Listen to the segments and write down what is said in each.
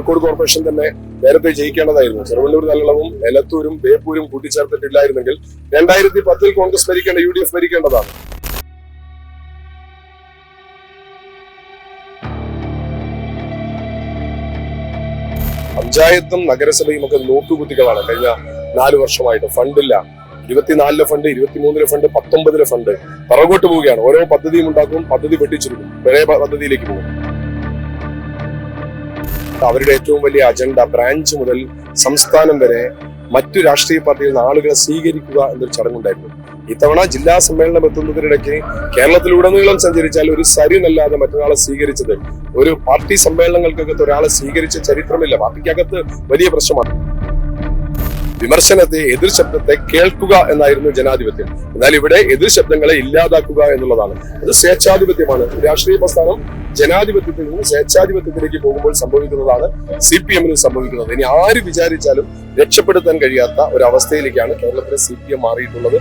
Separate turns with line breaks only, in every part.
Kozhikode corporation തന്നെ നേരത്തെ ജയിക്കേണ്ടതായിരുന്നു. ചെറുവണ്ണൂർ നല്ലളവും എലത്തൂരും ബേപ്പൂരും കൂട്ടിച്ചേർത്തിട്ടില്ലായിരുന്നെങ്കിൽ രണ്ടായിരത്തി പത്തിൽ കോൺഗ്രസ് ഭരിക്കേണ്ട യു ഡി എഫ് ഭരിക്കേണ്ടതാണ്. പഞ്ചായത്തും നഗരസഭയും ഒക്കെ നോക്കുകുത്തികളാണ് കഴിഞ്ഞ നാല് വർഷമായിട്ട് ഫണ്ടില്ല. ഇരുപത്തിനാലിലെ ഫണ്ട് ഇരുപത്തിമൂന്നിലെ ഫണ്ട് പത്തൊമ്പതിലെ ഫണ്ട് പുറകോട്ട് പോവുകയാണ്. ഓരോ പദ്ധതിയും ഉണ്ടാക്കും പദ്ധതി വെട്ടിച്ചിരിക്കും. പഴയ പദ്ധതിയിലേക്ക് പോകും. അവരുടെ ഏറ്റവും വലിയ അജണ്ട ബ്രാഞ്ച് മുതൽ സംസ്ഥാനം വരെ മറ്റു രാഷ്ട്രീയ പാർട്ടിയിൽ നിന്ന് ആളുകളെ സ്വീകരിക്കുക എന്നൊരു ചടങ്ങുണ്ടായിരുന്നു. ഇത്തവണ ജില്ലാ സമ്മേളനം എത്തുന്നതിനിടയ്ക്ക് കേരളത്തിലുടനീളം സഞ്ചരിച്ചാൽ ഒരു സരിനല്ലാതെ മറ്റൊരാളെ സ്വീകരിച്ചത് ഒരു പാർട്ടി സമ്മേളനങ്ങൾക്കകത്ത് ഒരാളെ സ്വീകരിച്ച ചരിത്രമില്ല. പാർട്ടിക്കകത്ത് വലിയ പ്രശ്നമാണ്. വിമർശനത്തെ എതിർ ശബ്ദത്തെ കേൾക്കുക എന്നായിരുന്നു ജനാധിപത്യം. എന്നാൽ ഇവിടെ എതിർ ശബ്ദങ്ങളെ ഇല്ലാതാക്കുക എന്നുള്ളതാണ്. അത് സ്വേച്ഛാധിപത്യമാണ്. രാഷ്ട്രീയ പ്രസ്ഥാനം ജനാധിപത്യത്തിൽ നിന്ന് സ്വേച്ഛാധിപത്യത്തിലേക്ക് പോകുമ്പോൾ സംഭവിക്കുന്നതാണ് സി പി എമ്മിന് സംഭവിക്കുന്നത്. ഇനി ആര് വിചാരിച്ചാലും രക്ഷപ്പെടുത്താൻ കഴിയാത്ത ഒരു അവസ്ഥയിലേക്കാണ് കേരളത്തിലെ സി പി എം മാറിയിട്ടുള്ളത്.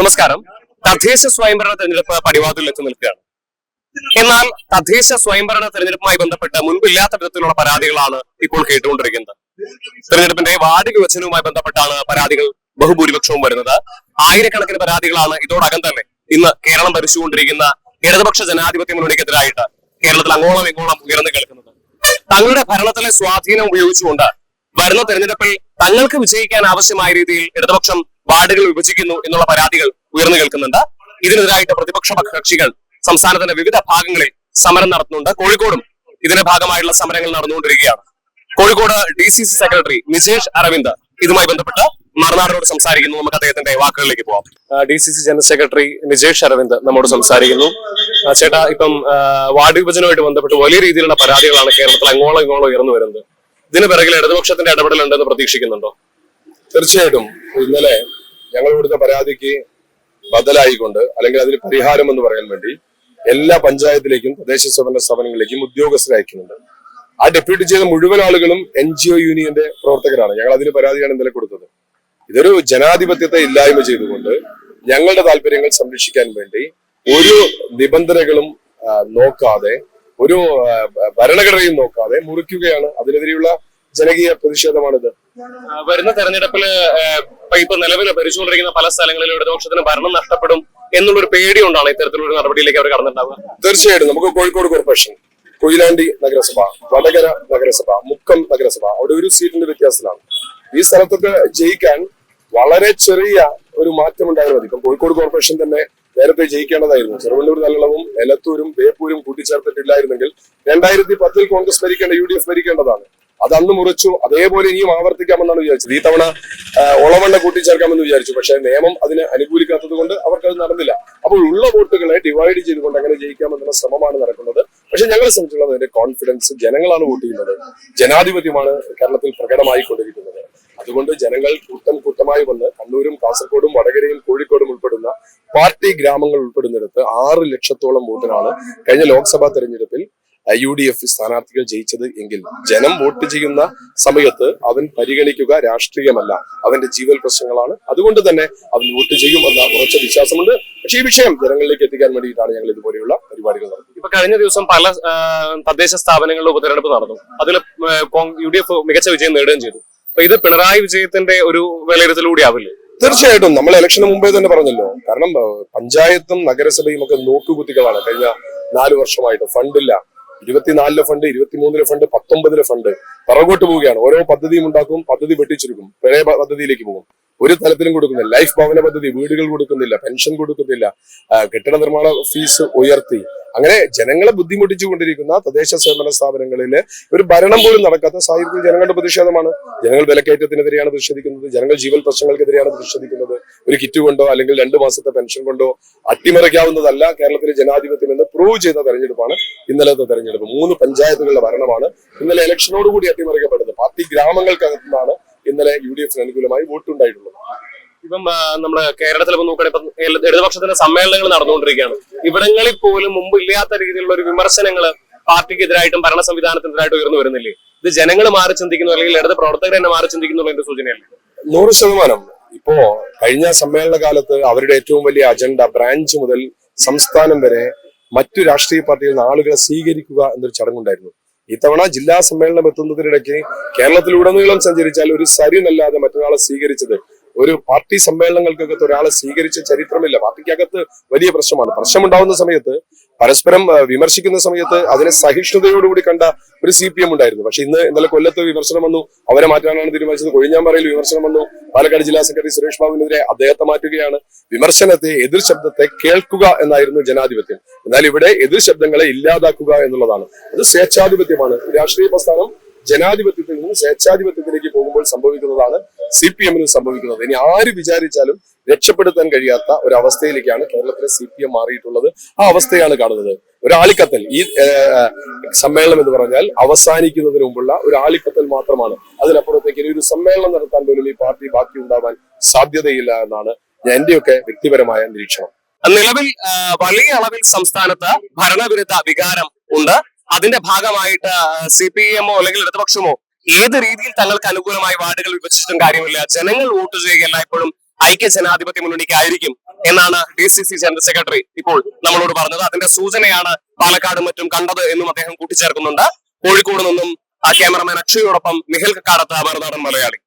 നമസ്കാരം. തദ്ദേശ സ്വയംഭരണ തെരഞ്ഞെടുപ്പ് പടിവാതിലെത്തി നിൽക്കുകയാണ്. എന്നാൽ തദ്ദേശ സ്വയംഭരണ തെരഞ്ഞെടുപ്പുമായി ബന്ധപ്പെട്ട് മുൻപില്ലാത്ത വിധത്തിലുള്ള പരാതികളാണ് ഇപ്പോൾ കേട്ടുകൊണ്ടിരിക്കുന്നത്. തെരഞ്ഞെടുപ്പിന്റെ വാർഡ് വിഭജനവുമായി ബന്ധപ്പെട്ടാണ് പരാതികൾ ബഹുഭൂരിപക്ഷവും വരുന്നത്. ആയിരക്കണക്കിന് പരാതികളാണ് ഇതോടകം തന്നെ ഇന്ന് കേരളം ഭരിച്ചുകൊണ്ടിരിക്കുന്ന ഇടതുപക്ഷ ജനാധിപത്യ മുന്നണിക്കെതിരായിട്ട് കേരളത്തിൽ അങ്ങോളം ഇങ്ങോളം ഉയർന്നു കേൾക്കുന്നത്. തങ്ങളുടെ ഭരണത്തിലെ സ്വാധീനം ഉപയോഗിച്ചുകൊണ്ട് വരുന്ന തെരഞ്ഞെടുപ്പിൽ തങ്ങൾക്ക് വിജയിക്കാൻ ആവശ്യമായ രീതിയിൽ ഇടതുപക്ഷം വാർഡുകൾ വിഭജിക്കുന്നു എന്നുള്ള പരാതികൾ ഉയർന്നു കേൾക്കുന്നുണ്ട്. ഇതിനെതിരായിട്ട് പ്രതിപക്ഷ കക്ഷികൾ സംസ്ഥാനത്തിന്റെ വിവിധ ഭാഗങ്ങളിൽ സമരം നടത്തുന്നുണ്ട്. കോഴിക്കോടും ഇതിന്റെ ഭാഗമായിട്ടുള്ള സമരങ്ങൾ നടന്നുകൊണ്ടിരിക്കുകയാണ്. Kozhikode D C C secretary Nijesh Aravind ഇതുമായി ബന്ധപ്പെട്ട് മറുനാടിനോട് സംസാരിക്കുന്നു. നമുക്ക് അദ്ദേഹത്തിന്റെ വാക്കുകളിലേക്ക് പോവാം. D C C general secretary Nijesh Aravind നമ്മോട് സംസാരിക്കുന്നു. ചേട്ടാ ഇപ്പം വാർഡ് വിഭജനവുമായിട്ട് ബന്ധപ്പെട്ട് വലിയ രീതിയിലുള്ള പരാതികളാണ് കേരളത്തിൽ അങ്ങോളം ഇങ്ങോളം ഉയർന്നു വരുന്നത്. ഇതിന് പിറകിൽ ഇടതുപക്ഷത്തിന്റെ ഇടപെടൽ ഉണ്ടെന്ന് പ്രതീക്ഷിക്കുന്നുണ്ടോ?
തീർച്ചയായിട്ടും. ഇന്നലെ ഞങ്ങൾ കൊടുത്ത പരാതിക്ക് ബദലായിക്കൊണ്ട് അല്ലെങ്കിൽ അതിന് പരിഹാരം എന്ന് പറയാൻ വേണ്ടി എല്ലാ പഞ്ചായത്തിലേക്കും തദ്ദേശ സ്വയംഭരണ സ്ഥാപനങ്ങളിലേക്കും ഉദ്യോഗസ്ഥരെ അയക്കുന്നുണ്ട്. ആ ഡെപ്യൂട്ടി ചെയ്ത മുഴുവൻ ആളുകളും എൻ ജി ഒ യൂണിയന്റെ പ്രവർത്തകരാണ്. ഞങ്ങൾ അതിന് പരാതിയാണ് ഇന്നലെ കൊടുത്തത്. ഇതൊരു ജനാധിപത്യത്തെ ഇല്ലായ്മ ചെയ്തുകൊണ്ട് ഞങ്ങളുടെ താല്പര്യങ്ങൾ സംരക്ഷിക്കാൻ വേണ്ടി ഒരു നിബന്ധനകളും നോക്കാതെ ഒരു ഭരണഘടനയും നോക്കാതെ മുറിക്കുകയാണ് അതിനെതിരെയുള്ള ജനകീയ പ്രതിഷേധമാണിത്.
വരുന്ന തെരഞ്ഞെടുപ്പിൽ ഇപ്പൊ നിലവിൽ ഭരിച്ചുകൊണ്ടിരിക്കുന്ന പല സ്ഥലങ്ങളിലും ഇടതുപക്ഷത്തിന് ഭരണം നഷ്ടപ്പെടും എന്നുള്ളൊരു പേടി കൊണ്ടാണ് ഇത്തരത്തിലൊരു നടപടിയിലേക്ക് അവർ കടന്നിട്ടുണ്ടാവുക.
തീർച്ചയായിട്ടും. നമുക്ക് കോഴിക്കോട് കോർപ്പറേഷൻ കൊയിലാണ്ടി നഗരസഭ വടകര നഗരസഭ മുക്കം നഗരസഭ അവിടെ ഒരു സീറ്റിന്റെ വ്യത്യാസത്തിലാണ്. ഈ സ്ഥലത്തൊക്കെ ജയിക്കാൻ വളരെ ചെറിയ ഒരു മാറ്റം ഉണ്ടായാൽ മതി. ഇപ്പം കോഴിക്കോട് കോർപ്പറേഷൻ തന്നെ നേരത്തെ ജയിക്കേണ്ടതായിരുന്നു. ചെറുവണ്ണൂർ നല്ലളവും എലത്തൂരും ബേപ്പൂരും കൂട്ടിച്ചേർത്തിട്ടില്ലായിരുന്നെങ്കിൽ രണ്ടായിരത്തി പത്തിൽ കോൺഗ്രസ് ഭരിക്കേണ്ട യു ഡി എഫ് ഭരിക്കേണ്ടതാണ്. അത് അന്ന് മുറിച്ചു. അതേപോലെ ഇനിയും ആവർത്തിക്കാമെന്നാണ് വിചാരിച്ചത്. ഈ തവണ ഒളവണ്ണ കൂട്ടിച്ചേർക്കാമെന്ന് വിചാരിച്ചു. പക്ഷേ നിയമം അതിനെ അനുകൂലിക്കാത്തത് കൊണ്ട് അത് നടന്നില്ല. അപ്പോൾ ഉള്ള വോട്ടുകളെ ഡിവൈഡ് ചെയ്തുകൊണ്ട് അങ്ങനെ ജയിക്കാമെന്നുള്ള ശ്രമമാണ് നടക്കുന്നത്. പക്ഷെ ഞങ്ങൾ സംബന്ധിച്ചുള്ളത് അതിന്റെ കോൺഫിഡൻസ് ജനങ്ങളാണ് വോട്ട് ചെയ്യുന്നത്. ജനാധിപത്യമാണ് കേരളത്തിൽ പ്രകടമായി കൊണ്ടിരിക്കുന്നത് അതുകൊണ്ട് ജനങ്ങൾ കൂട്ടം കൂട്ടമായി വന്ന് കണ്ണൂരും കാസർഗോഡും വടകരയും കോഴിക്കോടും ഉൾപ്പെടുന്ന പാർട്ടി ഗ്രാമങ്ങൾ ഉൾപ്പെടുന്നിടത്ത് ആറ് ലക്ഷത്തോളം വോട്ടിനാണ് കഴിഞ്ഞ ലോക്സഭാ തെരഞ്ഞെടുപ്പിൽ യു ഡി എഫ് സ്ഥാനാർത്ഥികൾ ജയിച്ചത് എങ്കിൽ ജനം വോട്ട് ചെയ്യുന്ന സമയത്ത് അവൻ പരിഗണിക്കുക രാഷ്ട്രീയമല്ല. അവന്റെ ജീവൽ പ്രശ്നങ്ങളാണ്. അതുകൊണ്ട് തന്നെ അവൻ വോട്ട് ചെയ്യുമെന്ന ഉറച്ച വിശ്വാസമുണ്ട്. പക്ഷേ ഈ വിഷയം ജനങ്ങളിലേക്ക് എത്തിക്കാൻ വേണ്ടിയിട്ടാണ് ഞങ്ങൾ ഇതുപോലെയുള്ള പരിപാടികൾ നടത്തുന്നത്.
ഇപ്പൊ കഴിഞ്ഞ ദിവസം പല തദ്ദേശ സ്ഥാപനങ്ങളിലും ഉപതെരഞ്ഞെടുപ്പ് നടന്നു. അതിൽ യു ഡി എഫ് മികച്ച വിജയം നേടുകയും ചെയ്തു. അപ്പൊ ഇത് പിണറായി വിജയത്തിന്റെ ഒരു വിലയിരുത്തലൂടെ ആവില്ലേ?
തീർച്ചയായിട്ടും. നമ്മൾ ഇലക്ഷന് മുമ്പേ തന്നെ പറഞ്ഞല്ലോ. കാരണം പഞ്ചായത്തും നഗരസഭയും ഒക്കെ നോക്കുകുത്തികളാണ് കഴിഞ്ഞ നാല് വർഷമായിട്ട്. ഫണ്ടില്ല. ഇരുപത്തിനാലിലെ ഫണ്ട് ഇരുപത്തിമൂന്നിലെ ഫണ്ട് പത്തൊമ്പതിലെ ഫണ്ട് പുറകോട്ട് പോവുകയാണ്. ഓരോ പദ്ധതിയും ഉണ്ടാക്കും പദ്ധതി വെട്ടിച്ചിരിക്കും. പഴയ പദ്ധതിയിലേക്ക് പോകും. ഒരു തലത്തിലും കൊടുക്കുന്നില്ല. ലൈഫ് ഭവന പദ്ധതി വീടുകൾ കൊടുക്കുന്നില്ല പെൻഷൻ കൊടുക്കുന്നില്ല. കെട്ടിട നിർമ്മാണ ഫീസ് ഉയർത്തി. അങ്ങനെ ജനങ്ങളെ ബുദ്ധിമുട്ടിച്ചു കൊണ്ടിരിക്കുന്ന തദ്ദേശ സ്വയംഭരണ സ്ഥാപനങ്ങളിൽ ഒരു ഭരണം പോലും നടക്കാത്ത സാഹചര്യത്തിൽ ജനങ്ങളുടെ പ്രതിഷേധമാണ്. ജനങ്ങൾ വിലക്കയറ്റത്തിനെതിരെയാണ് പ്രതിഷേധിക്കുന്നത്. ജനങ്ങൾ ജീവൽ പ്രശ്നങ്ങൾക്കെതിരെയാണ് പ്രതിഷേധിക്കുന്നത്. ഒരു കിറ്റ് കൊണ്ടോ അല്ലെങ്കിൽ രണ്ട് മാസത്തെ പെൻഷൻ കൊണ്ടോ അട്ടിമറിക്കാവുന്നതല്ല കേരളത്തിലെ ജനാധിപത്യം എന്ന് പ്രൂവ് ചെയ്ത തെരഞ്ഞെടുപ്പാണ് ഇന്നലത്തെ തെരഞ്ഞെടുപ്പ്. മൂന്ന് പഞ്ചായത്തുകളുടെ ഭരണമാണ് ഇന്നലെ ഇലക്ഷനോടുകൂടി അട്ടിമറിക്കപ്പെടുന്നത്. പാർട്ടി ഗ്രാമങ്ങൾക്കകത്തുനിന്നാണ് ഇന്നലെ യു ഡി എഫിന് അനുകൂലമായി വോട്ടുണ്ടായിട്ടുള്ളത്.
ഇപ്പം നമ്മുടെ കേരളത്തിൽ ഇപ്പൊ നോക്കുകയാണെങ്കിൽ ഇടതുപക്ഷത്തിന്റെ സമ്മേളനങ്ങൾ നടന്നുകൊണ്ടിരിക്കുകയാണ്. ഇവിടങ്ങളിൽ പോലും മുമ്പ് ഇല്ലാത്ത രീതിയിലുള്ള ഒരു വിമർശനങ്ങൾ പാർട്ടിക്കെതിരായിട്ടും ഭരണ സംവിധാനത്തിനെതിരായിട്ടും ഉയർന്നു വരുന്നില്ലേ? ഇത് ജനങ്ങൾ മാറി ചിന്തിക്കുന്നു അല്ലെങ്കിൽ ഇടത് പ്രവർത്തകർ തന്നെ മാറി ചിന്തിക്കുന്നു എന്റെ സൂചനയല്ലേ?
നൂറ് ശതമാനം. ഇപ്പോ കഴിഞ്ഞ സമ്മേളന കാലത്ത് അവരുടെ ഏറ്റവും വലിയ അജണ്ട ബ്രാഞ്ച് മുതൽ സംസ്ഥാനം വരെ മറ്റു രാഷ്ട്രീയ പാർട്ടിയിൽ നിന്ന് ആളുകളെ സ്വീകരിക്കുക എന്നൊരു ചടങ്ങുണ്ടായിരുന്നു. ഇത്തവണ ജില്ലാ സമ്മേളനം എത്തുന്നതിനിടയ്ക്ക് കേരളത്തിലുടനീളം സഞ്ചരിച്ചാൽ ഒരു സരിനല്ലാതെ മറ്റൊരാളെ സ്വീകരിച്ചത് ഒരു പാർട്ടി സമ്മേളനങ്ങൾക്കകത്ത് ഒരാളെ സ്വീകരിച്ച ചരിത്രമില്ല. പാർട്ടിക്കകത്ത് വലിയ പ്രശ്നമാണ്. പ്രശ്നമുണ്ടാവുന്ന സമയത്ത് പരസ്പരം വിമർശിക്കുന്ന സമയത്ത് അതിനെ സഹിഷ്ണുതയോടുകൂടി കണ്ട ഒരു സി പി എം ഉണ്ടായിരുന്നു. പക്ഷെ ഇന്ന് ഇന്നലെ കൊല്ലത്ത് വിമർശനം വന്നു. അവരെ മാറ്റാനാണ് തീരുമാനിച്ചത്. കൊഴിഞ്ഞാമ്പറയിൽ വിമർശനം വന്നു. പാലക്കാട് ജില്ലാ സെക്രട്ടറി സുരേഷ് ബാബുവിനെതിരെ അദ്ദേഹത്തെ മാറ്റുകയാണ്. വിമർശനത്തെ എതിർ ശബ്ദത്തെ കേൾക്കുക എന്നായിരുന്നു ജനാധിപത്യം. എന്നാൽ ഇവിടെ എതിർ ശബ്ദങ്ങളെ ഇല്ലാതാക്കുക എന്നുള്ളതാണ്. അത് സ്വേച്ഛാധിപത്യമാണ്. രാഷ്ട്രീയ പ്രസ്ഥാനം ജനാധിപത്യത്തിൽ നിന്ന് സ്വേച്ഛാധിപത്യത്തിലേക്ക് പോകുമ്പോൾ സംഭവിക്കുന്നതാണ് സി പി എമ്മിന് സംഭവിക്കുന്നത്. ഇനി ആര് വിചാരിച്ചാലും രക്ഷപ്പെടുത്താൻ കഴിയാത്ത ഒരു അവസ്ഥയിലേക്കാണ് കേരളത്തിലെ സി പി എം മാറിയിട്ടുള്ളത്. ആ അവസ്ഥയാണ് കാണുന്നത്. ഒരു ആളിക്കത്തൽ. ഈ സമ്മേളനം എന്ന് പറഞ്ഞാൽ അവസാനിക്കുന്നതിന് മുമ്പുള്ള ഒരു ആളിക്കത്തൽ മാത്രമാണ്. അതിനപ്പുറത്തേക്ക് ഒരു സമ്മേളനം നടത്താൻ പോലും ഈ പാർട്ടി ബാക്കി ഉണ്ടാവാൻ സാധ്യതയില്ല എന്നാണ് എന്റെയൊക്കെ വ്യക്തിപരമായ നിരീക്ഷണം.
നിലവിൽ വലിയ അളവിൽ സംസ്ഥാനത്ത് ഭരണവിരുദ്ധ വികാരം ഉണ്ട്. അതിന്റെ ഭാഗമായിട്ട് സി പി എമ്മോ അല്ലെങ്കിൽ ഇടതുപക്ഷമോ ഏത് രീതിയിൽ തങ്ങൾക്ക് അനുകൂലമായി വാർഡുകൾ വിഭജിച്ചിട്ടും കാര്യമില്ല. ജനങ്ങൾ വോട്ട് ചെയ്യുക എല്ലായ്പ്പോഴും ഐക്യ ജനാധിപത്യ മുന്നണിക്ക് ആയിരിക്കും എന്നാണ് D C C general secretary ഇപ്പോൾ നമ്മളോട് പറഞ്ഞത്. അതിന്റെ സൂചനയാണ് പാലക്കാട് മറ്റും കണ്ടത് എന്നും അദ്ദേഹം കൂട്ടിച്ചേർക്കുന്നുണ്ട്. കോഴിക്കോട് നിന്നും ക്യാമറമാൻ അക്ഷയോടൊപ്പം നിഖിൽ കക്കാടത്ത് മറുനാടൻ മലയാളി.